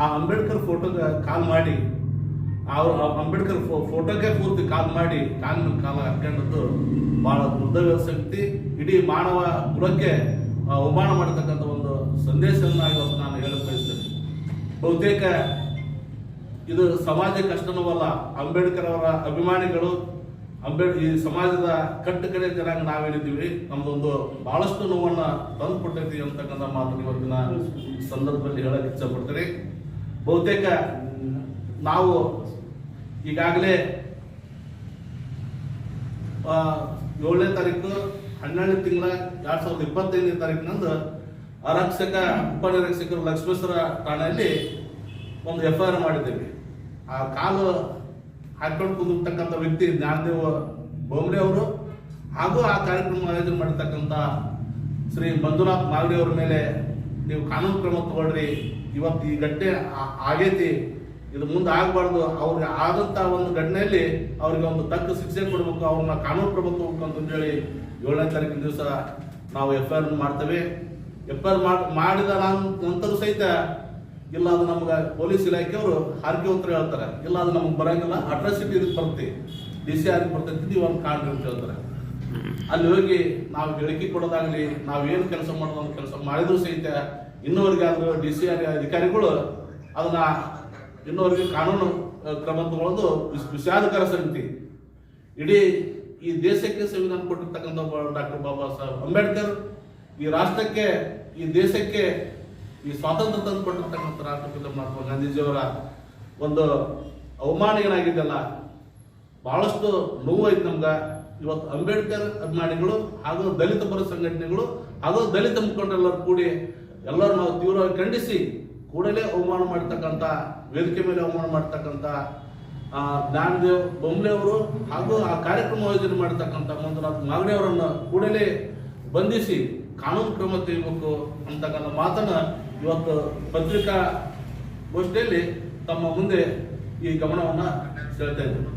ಆ ಅಂಬೇಡ್ಕರ್ ಫೋಟೋಗೆ ಕಾಲ್ ಮಾಡಿ, ಅವ್ರು ಅಂಬೇಡ್ಕರ್ ಫೋ ಫೋಟೋಗೆ ಪೂರ್ತಿ ಕಾಲ್ ಮಾಡಿ, ಕಾಲ್ ಕಾಲ ಹಾಕೊಂಡದ್ದು ಬಹಳ ದುರ್ದೈವ ಶಕ್ತಿ. ಇಡೀ ಮಾನವ ಕುಲಕ್ಕೆ ಅವಮಾನ ಮಾಡತಕ್ಕಂಥ ಒಂದು ಸಂದೇಶವನ್ನು ಇವತ್ತು ನಾನು ಹೇಳಕ್ ಬಯಸ್ತೇನೆ. ಬಹುತೇಕ ಇದು ಸಮಾಜ ಕಷ್ಟನವಲ್ಲ. ಅಂಬೇಡ್ಕರ್ ಅವರ ಅಭಿಮಾನಿಗಳು ಅಂಬೇಡ್ ಈ ಸಮಾಜದ ಕಟ್ಟು ಕಡೆ ಜನಾಂಗ ನಾವೇನಿದ್ದೀವಿ, ನಮ್ದೊಂದು ಬಹಳಷ್ಟು ನೋವನ್ನು ತಂದು ಕೊಟ್ಟೈತಿ ಅಂತಕ್ಕಂಥ ಮಾತನ್ನು ಇವತ್ತಿನ ಸಂದರ್ಭದಲ್ಲಿ ಹೇಳಕ್ ಇಚ್ಛಪಡ್ತೀನಿ ಬಹುತೇಕ ನಾವು ಈಗಾಗಲೇ ಏಳನೇ ತಾರೀಕು ಹನ್ನೆರಡನೇ ತಿಂಗಳ ಎರಡ್ ಸಾವಿರದ ಇಪ್ಪತ್ತೈದನೇ ತಾರೀಕಿನಂದು ಆರಕ್ಷಕ, ಉಪನಿರೀಕ್ಷಕರು ಲಕ್ಷ್ಮೇಶ್ವರ ಠಾಣೆಯಲ್ಲಿ ಒಂದು ಎಫ್ ಐ ಆರ್ ಮಾಡಿದ್ದೇವೆ. ಆ ಕಾಲು ಹಾಕೊಂಡು ಕುಂದಿರ್ತಕ್ಕಂಥ ವ್ಯಕ್ತಿ ಜ್ಞಾನದೇವ ಬೋಮ್ರೆ ಅವರು ಹಾಗೂ ಆ ಕಾರ್ಯಕ್ರಮ ಆಯೋಜನೆ ಮಾಡಿರ್ತಕ್ಕಂಥ ಶ್ರೀ ಮಂಜುನಾಥ್ ಮಾಗಡಿ ಅವರ ಮೇಲೆ ನೀವು ಕಾನೂನು ಕ್ರಮ ತಗೊಳ್ರಿ. ಇವತ್ತು ಈ ಘಟನೆ ಆಗೈತಿ. ಇದು ಮುಂದೆ ಆಗಬಾರ್ದು. ಅವ್ರಿಗೆ ಆದಂಥ ಒಂದು ಘಟನೆಯಲ್ಲಿ ಅವ್ರಿಗೆ ಒಂದು ತಕ್ಕ ಶಿಕ್ಷೆ ಕೊಡಬೇಕು. ಅವ್ರನ್ನ ಕಾನೂನು ಕ್ರಮ ತಗೋಬೇಕು ಅಂತ ಹೇಳಿ ಏಳನೇ ತಾರೀಕಿನ ದಿವಸ ನಾವು ಎಫ್ ಐ ಆರ್ ಮಾಡ್ತೇವೆ. ಎಫ್ ಐ ಆರ್ ಮಾಡಿದ ನಂತರ ಸಹಿತ ಇಲ್ಲ ಅದು ನಮ್ಗೆ ಪೊಲೀಸ್ ಇಲಾಖೆಯವರು ಹಾರಿಕೆ ಉತ್ತರ ಹೇಳ್ತಾರೆ. ಇಲ್ಲ ಅದು ನಮ್ಗೆ ಬರಂಗಿಲ್ಲ. ಅಟ್ರಾಸಿಟಿ ಇದಕ್ಕೆ ಬರುತ್ತೆ. ಡಿ ಸಿ ಆರ್ ಬರ್ತೈತಿ. ನೀವು ಒಂದು ಕಾಣ್ರಿ ಅಂತ ಹೇಳ್ತಾರೆ. ಅಲ್ಲಿ ಹೋಗಿ ನಾವು ಹೇಳಿಕೆ ಕೊಡೋದಾಗ್ಲಿ, ನಾವು ಏನು ಕೆಲಸ ಮಾಡೋದು ಕೆಲಸ ಮಾಡಿದ್ರು ಸಹಿತ ಇನ್ನೂವರೆಗೆ ಆದ್ರೂ ಡಿ ಸಿ ಆರ್ ಅಧಿಕಾರಿಗಳು ಅದನ್ನ ಇನ್ನೂವರೆಗೆ ಕಾನೂನು ಕ್ರಮ ತಗೊಳ್ಳೋದು ವಿಷ- ವಿಷಾದಕರ ಸಂಗತಿ ಇಡೀ ಈ ದೇಶಕ್ಕೆ ಸಂವಿಧಾನ ಕೊಟ್ಟಿರ್ತಕ್ಕಂಥ ಡಾಕ್ಟರ್ ಬಾಬಾ ಸಾಹೇಬ್ ಅಂಬೇಡ್ಕರ್ ಈ ರಾಷ್ಟ್ರಕ್ಕೆ, ಈ ದೇಶಕ್ಕೆ ಈ ಸ್ವಾತಂತ್ರ್ಯ ತಂದು ಕೊಟ್ಟಿರ್ತಕ್ಕಂಥ ರಾಷ್ಟ್ರಪಿತ ಮಹಾತ್ಮ ಗಾಂಧೀಜಿಯವರ ಒಂದು ಅವಮಾನ ಏನಾಗಿದ್ದಲ್ಲ ಬಹಳಷ್ಟು ಐತೆ ನಮ್ಗ. ಇವತ್ತು ಅಂಬೇಡ್ಕರ್ ಅಭಿಮಾನಿಗಳು ಹಾಗೂ ದಲಿತ ಪರ ಸಂಘಟನೆಗಳು ಹಾಗೂ ದಲಿತ ಮುಖಂಡರೆಲ್ಲರೂ ಕೂಡಿ ಎಲ್ಲರೂ ನಾವು ತೀವ್ರವಾಗಿ ಖಂಡಿಸಿ ಕೂಡಲೇ ಅವಮಾನ ಮಾಡ್ತಕ್ಕಂಥ, ವೇದಿಕೆ ಮೇಲೆ ಅವಮಾನ ಮಾಡ್ತಕ್ಕಂಥ ಜ್ಞಾನದೇವ್ ಬೊಂಬ್ಲೆ ಅವರು ಹಾಗೂ ಆ ಕಾರ್ಯಕ್ರಮ ಆಯೋಜನೆ ಮಾಡತಕ್ಕಂಥ ಮಂಜುನಾಥ್ ಮಾಗಡಿ ಅವರನ್ನು ಕೂಡಲೇ ಬಂಧಿಸಿ ಕಾನೂನು ಕ್ರಮ ತೆಗಿಬೇಕು ಅಂತಕ್ಕಂಥ ಮಾತನ್ನ ಇವತ್ತು ಪತ್ರಿಕಾ ಗೋಷ್ಠಿಯಲ್ಲಿ ತಮ್ಮ ಮುಂದೆ ಈ ಗಮನವನ್ನು ಸೆಳೆತಾ ಇದ್ದೇನೆ